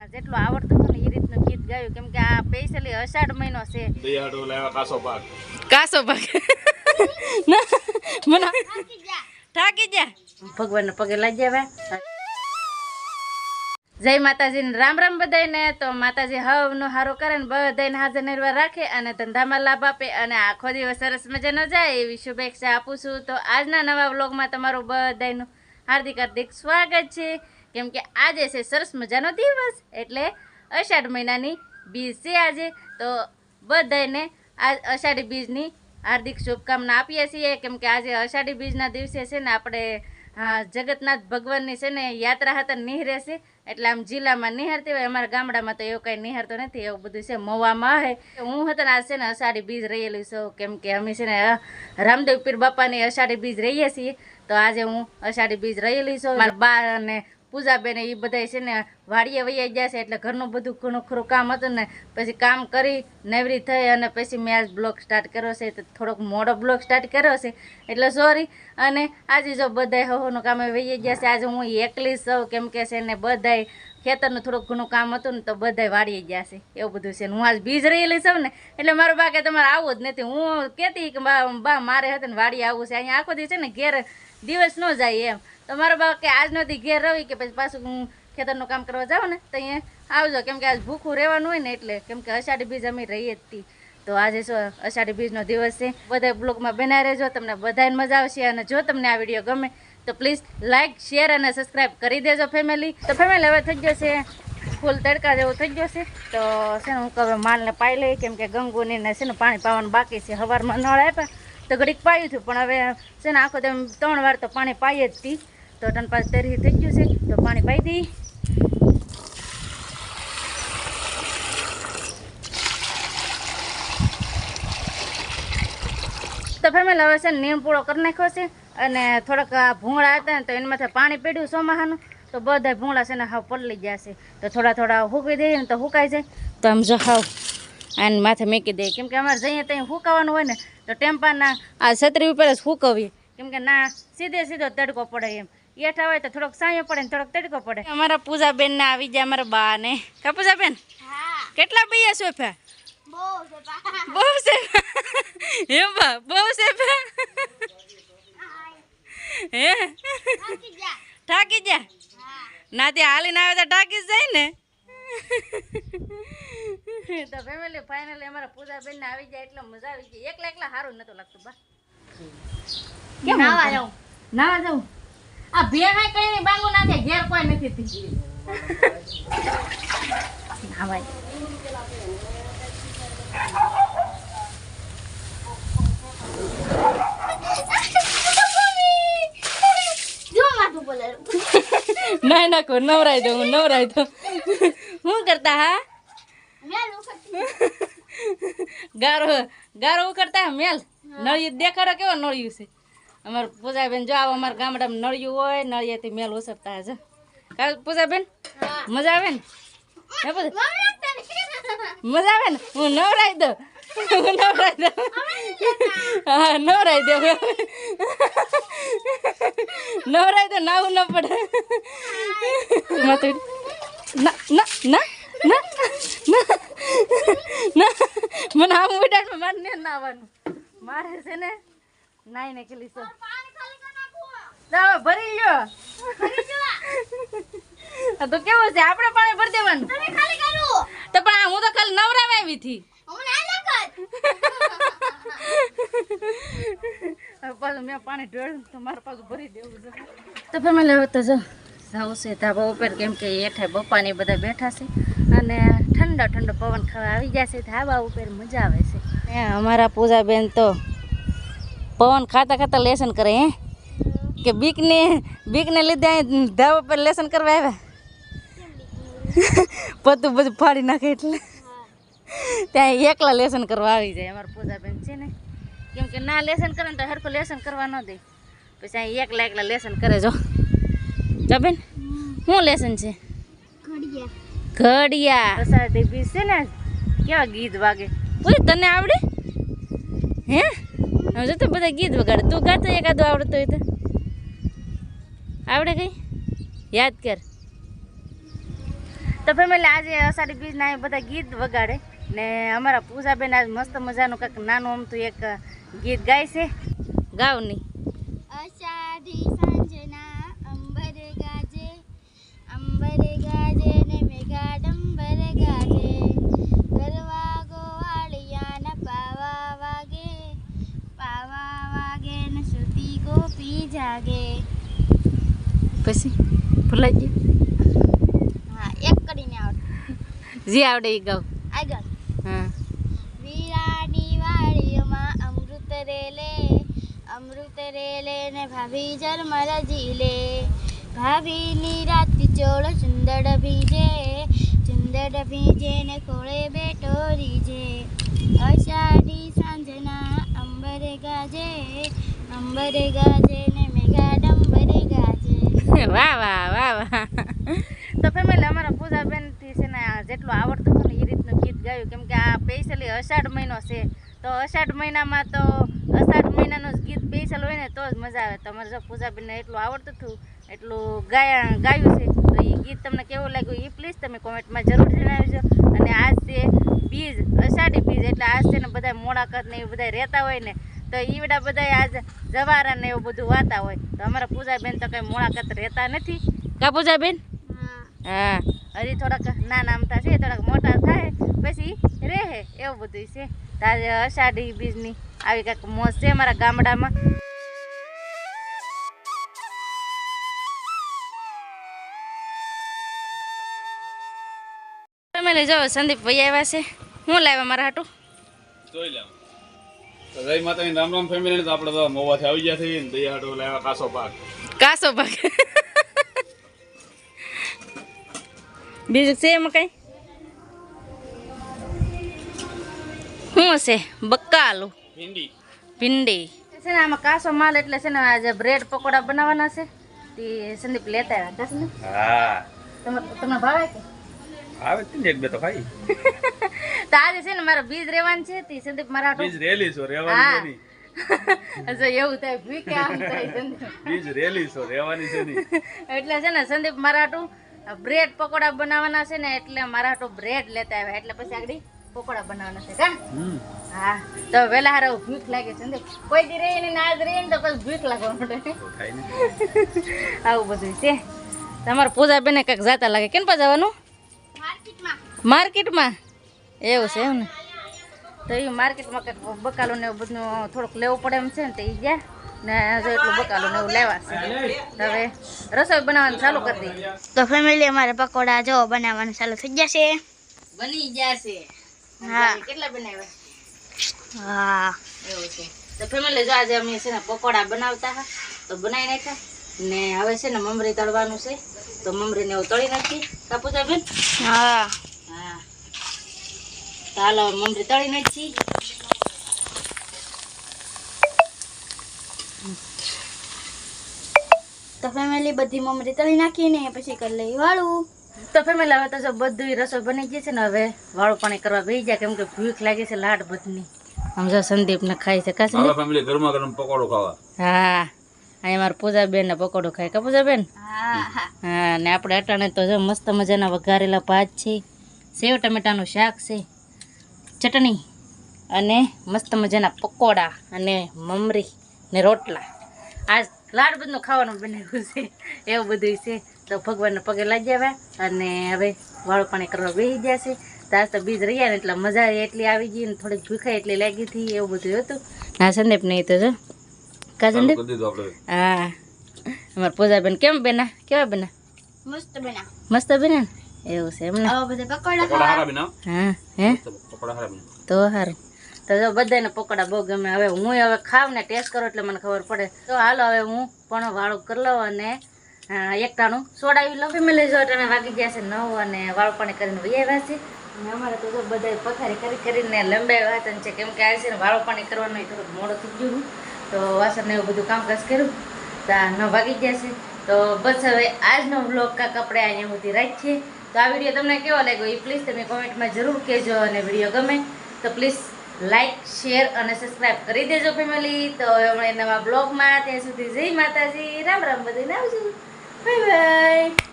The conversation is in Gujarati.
જેટલું આવડતું હતું ને એ રીતનું ગીત ગાયું. કેમ કે આ સ્પેશિયલી અષાઢ મહિનો છે. દિયાડો લેવા કાસો પાક કાસો ભાગ. ના મને થાકી જા ભગવાનને પગે લાગી આવે જય માતાજી ને રામ રામ બધાયને. તો માતાજી હવનો હારો કરે ને બધાને હાજર નિર્વાર રાખે અને ધંધામાં લાભ આપે અને આખો દિવસ સરસ મજાનો જાય એવી શુભેચ્છા આપું છું. તો આજના નવા વ્લોગમાં તમારું બધાનું હાર્દિક હાર્દિક સ્વાગત છે. કેમ કે આજે છે સરસ મજાનો દિવસ, એટલે અષાઢ મહિનાની બીજ છે આજે. તો બધાને આ અષાઢી બીજની હાર્દિક શુભકામના આપીએ છીએ. કેમ કે આજે અષાઢી બીજના દિવસે છે ને આપણે જગતનાથ ભગવાનની છે ને યાત્રા હતા નિહરે છે. એટલે આમ જિલ્લામાં નિહારતી હોય અમારા ગામડામાં તો એવું કંઈ નિહારતો નથી, એવું બધું છે મવામાં હે. હું હતા ને આ છે ને અષાઢી બીજ રહેલી છું. કેમ કે અમે છે ને રામદેવ પીર બાપાની અષાઢી બીજ રહીએ છીએ. તો આજે હું અષાઢી બીજ રહેલી છું. મારા બા અને પૂજાબેન એ બધા છે ને વાડીએ વૈયા ગયા છે એટલે ઘરનું બધું ઘણું ખરું કામ હતું ને, પછી કામ કરી નવરી થઈ અને પછી મેં આજ બ્લોગ સ્ટાર્ટ કર્યો છે, તો થોડોક મોડો બ્લોગ સ્ટાર્ટ કર્યો છે. એટલે સોરી અને આજે જો બધાય હોવાનું કામે વૈયા ગયા છે, આજે હું એકલી છું, કેમ કે છે ને બધાય ખેતરનું થોડુંક ઘણું કામ હતું ને, તો બધાય વાડીએ ગયા છે. એવું બધું છે હું આજ બીજ રહેલી છું ને, એટલે મારો બા તમારે આવવું જ નથી. હું કહેતી કે બા મારે હતું ને વાડીએ આવવું છે. અહીંયા આખો દિવસ છે ને ઘેર, દિવસ ન જાય એમ. તો મારો બા કે આજ નથી ઘેર રહી કે પછી પાછું હું ખેતરનું કામ કરવા જાઓ ને, તો અહીંયા આવજો. કેમ કે આજ ભૂખું રહેવાનું હોય ને એટલે કેમ કે અષાઢી બીજ અમે રહીએ જ તી. આજે શું અષાઢી બીજનો દિવસ છે. બધા બ્લોગમાં બનાવી રહેજો. તમને બધાને મજા આવશે અને જો તમને આ વીડિયો ગમે, તો પ્લીઝ લાઇક શેર અને સબસ્ક્રાઈબ કરી દેજો ફેમિલી. તો ફેમિલી, હવે થઈ ગયો છે ફૂલ તડકા જેવું થઈ ગયો છે. તો છે ને હું હવે માલને પાઈ લઈ કેમ કે ગંગુનીને છે ને પાણી પાવાનું બાકી છે. સવારમાં નળ આપ્યા, તો ઘડીક પાયું હતું. પણ હવે છે ને આખો તેમ ત્રણ વાર તો પાણી પાઈ જ હતી તો ટન પાંચ તરી થઈ ગયું છે. તો પાણી પાઈ દઈ તો ફેમિલી હવે છે ને નીમ પૂળો કરી નાખ્યો છે અને થોડાક આ ભૂંગળા હતા ને તો એના માથે પાણી પીડ્યું ચોમાહાનું. તો બધા ભૂંગળા છે ને હાવ પલળી છે. તો થોડા થોડા હૂકી દઈએ ને તો હુકાઈ જાય. તો આમ જો હાવ આને માથે મૂકી દઈએ. કેમ કે અમારે જઈએ ત્યાં હુકાવાનું હોય ને તો ટેમ્પાના આ છત્રી ઉપર જ હુકવીએ. કેમ કે ના સીધે સીધો તડકો પડે એમ. એઠા હોય તો થોડોક સાંયો પડે ને થોડોક તડકો પડે. અમારા પૂજાબેન ને આવી જાય અમારા બા ને કા પૂજાબેન? કેટલા બૈયા સોફા બહુ છે. હે બા બહુ છે હે? ઠાકી જા ના ત્યાં હાલીને આવે તો ઠાકી જ જાય ને. તો ફેમિલી ફાઇનલી અમારા પૂજાબેન ને આવી જાય એટલે મજા આવી જાય એકલા એકલા સારું નતું લાગતું બા. કેમ નાવા જાઉં. નાવા જાઉં? આ ભેગા કઈ નહીં બાંગુ ના થાય ઘેર કોઈ નથી થી નાવાય. ના ના કો નવરાઈ દઉં નવરાઈ દઉં. શું કરતા હા? ગારો ગારો કરતા મેલ. નળિયું દેખાડો કેવો નળિયું છે? અમાર પૂજાબેન જો આવો અમારા ગામડામાં નળિયું હોય નળિયેથી મેલ ઉસરતા હશે. કાલ પૂજાબેન? મજા આવે ને? મજા આવે ને? હું નવરાઈ દઉં. હું નવરાઈ દઉં. હા નવરાઈ દઉં. નવરાઈ દઉં નાવું ન પડે. માતું ના ના ના ના ના મને આમ ઉડાડ મારે ને નાવાનું મારે છે ને નાઈ ને કેલી લાવો, ભરી આ તો કેવું છે? આપણે પાણી ભરી દેવાનું. તો પણ હું તો ખાલી નવરાવા આવી હતી. હવે પાછું મેં પાણી ઢોળ્યું તો મારે પાછું ભરી દેવું છે. તો ફેમિલી હવે તો જો જવું છે ધાબા ઉપર કેમ કે હેઠે બપ્પાને બધા બેઠા છે. અને ઠંડો ઠંડો પવન ખાવા આવી જશે ધાબા ઉપર મજા આવે છે. હે અમારા પૂજાબેન તો પવન ખાતા ખાતા લેસન કરે હે? કે બીકને બીકને લીધે ધાબા પર લેસન કરવા આવ્યા? પતું બધું ફાડી નાખે એટલે. ત્યાં એકલા લેસન કરવા આવી જાય. અમારા પૂજાબેન છે ને કેમ કે ના લેસન કરે ને તો હરખું લેસન કરવા ન દે. પછી અહીં એકલા એકલા લેસન કરે જો. બેન શું લેસન છે? ઘડિયા. અષાઢી બીજ છે ને કેવા ગીત વાગે. ઓય તને આવડે? હે? હવે તો બધા ગીત વગાડે. તું ગાતો એકાદું આવડતું હોય તો. આવડે કઈ? યાદ કર. તો ફેમિલી આજે અષાઢી બીજના એ બધા ગીત વગાડે. ને અમારા પૂજાબેન આજ મસ્ત મજાનું કંઈક નાનું અમતું એક ગીત ગાય છે. ગાવની અષાઢી સાંજના અંબર ગાજે અંબર ગાજે ને મેઘા ડંબર ગાજે. ગરવા ગોવાળિયાના પાવા વાગે પાવા વાગે ને શ્રુતિ ગોપી જાગે. પછી ભૂલાઈ ગયું હા એક કરીને આવડે જે આવડે ઈ ગાવ. આગળ. હા. વીરાની વાડીમાં અમૃત રેલે અમૃત રેલે ને ભાભી ઝરમર ઝીલે ભાભીની રાત ચોળ ચુંદડ ભીજે ચુંદડ ભીજે ને ખોળે બેટો રીજે. અષાઢી સાંજના અંબર ગાજે અંબર ગાજે ને મેઘા ડંબર ગાજે. વાહ વાહ તો ફેમિલી અમારા પૂજાબેનથી છે ને આવડતું હતું ને એ રીતનું ગીત ગાયું. કેમ કે આ સ્પેશિયલી અષાઢ મહિનો છે. તો અષાઢ મહિનામાં તો અષાઢ મહિનાનું જ ગીત સ્પેશિયલ હોય ને તો જ મજા આવે. તમારે જો પૂજાબેનને એટલું આવડતું હતું એટલું ગાયા ગાયું છે તો એ ગીત તમને કેવું લાગ્યું એ પ્લીઝ તમે કોમેન્ટમાં જરૂર જણાવજો. અને આજ છે બીજ અષાઢી બીજ એટલે આજ છે ને બધા મોડાકત ને એ બધા રહેતા હોય ને તો ઈવડા બધા આજ જવારા ને એવું બધું વાતા હોય. તો અમારા પૂજાબેન તો કંઈ મોડાકત રહેતા નથી. કા પૂજાબેન? હા. હા. હજી થોડાક નાના અમતા છે થોડાક મોટા થાય પછી રહે એવું બધું છે. તારે અષાઢી બીજની આવી કાંઈક મોજ છે મારા ગામડામાં? તમે લઈ જાઓ સંદીપ ભાઈ આવ્યા છે. હું લાવ્યા મારા હાટું? જોઈ લેવું જય માતાની રામ રામ ફેમિલી આપણે મોવાથી આવી ગયા છીએ દયા હાટુ લાવ્યા કાસો પાક. કાસો ભાગ બીજું છે એમાં કઈ? શું છે બકાલું ભીંડી. ભીંડી. છે ને આમાં કાસો માલ એટલે છે ને આજે બ્રેડ પકોડા બનાવવાના છે. તે સંદીપ લેતા આવ્યા હતા ને હા. તમે તમને ભાવે કે? આવે છે ને એક બે તો ભાઈ તો આજે છે ને મારા બીજ રહેવાનું છે. તે સંદીપ મારા બીજ રેલી છો રેવાની છે એવું થાય ભૂકે આમ થાય સંદીપ. બીજ રેલી છો રેવાની છે એટલે છે ને સંદીપ મારા હાટુ બ્રેડ પકોડા બનાવવાના છે ને એટલે મારા તો બ્રેડ લેતા આવ્યા. એટલે પછી આગળ પકોડા બનાવવાના છે કા? હા. તો વેલા હારો ભૂખ લાગે છે ને કોઈ દી રહી ને આજ રહી ને તો પછી ભૂખ લાગવા માટે આવું બધું છે. તમારા પૂજા બેને કંઈક જાતા લાગે. કેમ પા જવાનું? માર્કેટમાં. માર્કેટમાં? એવું છે એમ ને? તો એ માર્કેટમાં કંઈક બકાલો ને એવું બધું થોડુંક લેવું પડે એમ છે ને તો એ ગયા. ને જો એટલું બકાલું ને એવું લેવા હવે રસોઈ બનાવવાનું ચાલુ કરી દઈએ. તો ફેમિલી અમારે પકોડા જો બનાવવાનું ચાલુ થઈ જશે. બની ગયા છે હા. કેટલા બનાવ્યા? હા. એવું છે. તો ફેમિલી જો આજે અમે છે ને પકોડા બનાવતા હા તો બનાવી નાખ્યા. ને હવે છે ને મમરી તળવાનું છે તો મમરીને એવું તળી નાખી કાપુતા બેન? હા. હા. તો હાલો હવે મમરી તળી નાખી તો ફેમિલી બધી મમરી તળી નાખીને પછી કરી લઈ વાળું. તો ફેમિલી હવે તો બધું રસોઈ બની ગઈ છે ને હવે વાળું પાણી કરવા બેસી જાય કેમ કે ભૂખ લાગી છે લાડ બધની. આમ જો સંદીપ ને ખાઈ છે. કા ફેમિલી ગરમા ગરમ પકોડો ખાવા. હા. અહીંયા મારા પૂજાબેન ને પકોડો ખાય. કા પૂજાબેન? હા હા. હા ને આપણે અટાણે તો જો મસ્ત મજાના વઘારેલા ભાત છે સેવ ટમેટાનું શાક છે ચટણી અને મસ્ત મજાના પકોડા અને મમરી ને રોટલા. આજ લાડ બધું ખાવાનું બનાવ્યું છે. એવું બધું છે. તો ભગવાનના પગે લાગી આવ્યા અને હવે વાળું પાણી કરવા બેસી ગયા છે. તો તો બીજ રહ્યા ને એટલે મજા એટલી આવી ગઈ ને થોડીક ભૂખાઈ એટલી લાગી હતી એવું બધું હતું. ના સંદીપ નહીં તો જો. કા સંદીપ? હા. અમારા પૂજાબેન કેમ બેના? કેવા બેના? મસ્ત બેના. મસ્ત બેના ને? એવું છે એમને. બધા પકોડા હા. હે પકોડા તો સારું તો જો બધાને પકોડા બહુ ગમે. હવે હું હવે ખાવ ને ટેસ્ટ કરું એટલે મને ખબર પડે. તો હાલો હવે હું પણ વાળું કરી લઉં અને એકટાણું એક ટાણું સોડાવી લઉં. ફેમિલી જો ટાણે વાગી ગયા છે નવ અને વાળું પાણી કરીને વૈયા છે. અને અમારે તો જો બધા પથારી કરી કરીને લંબાવ્યા હતા છે કેમ કે આ છે ને વાળું પાણી કરવાનું થોડું મોડું થઈ ગયું તો વાસણને એવું બધું કામકાજ કર્યું. તો ન વાગી ગયા છે. તો બસ હવે આજનો બ્લોગ કાંક આપણે અહીંયા સુધી રાખીએ. તો આ વીડિયો તમને કેવો લાગ્યો એ પ્લીઝ તમે કોમેન્ટમાં જરૂર કહેજો અને વીડિયો ગમે તો પ્લીઝ લાઈક શેર અને સબસ્ક્રાઈબ કરી દેજો ફેમિલી તો હવે મળીએ નવા બ્લોગમાં ત્યાં સુધી જય માતાજી. રામ રામ, બધાને આવજો. Bye bye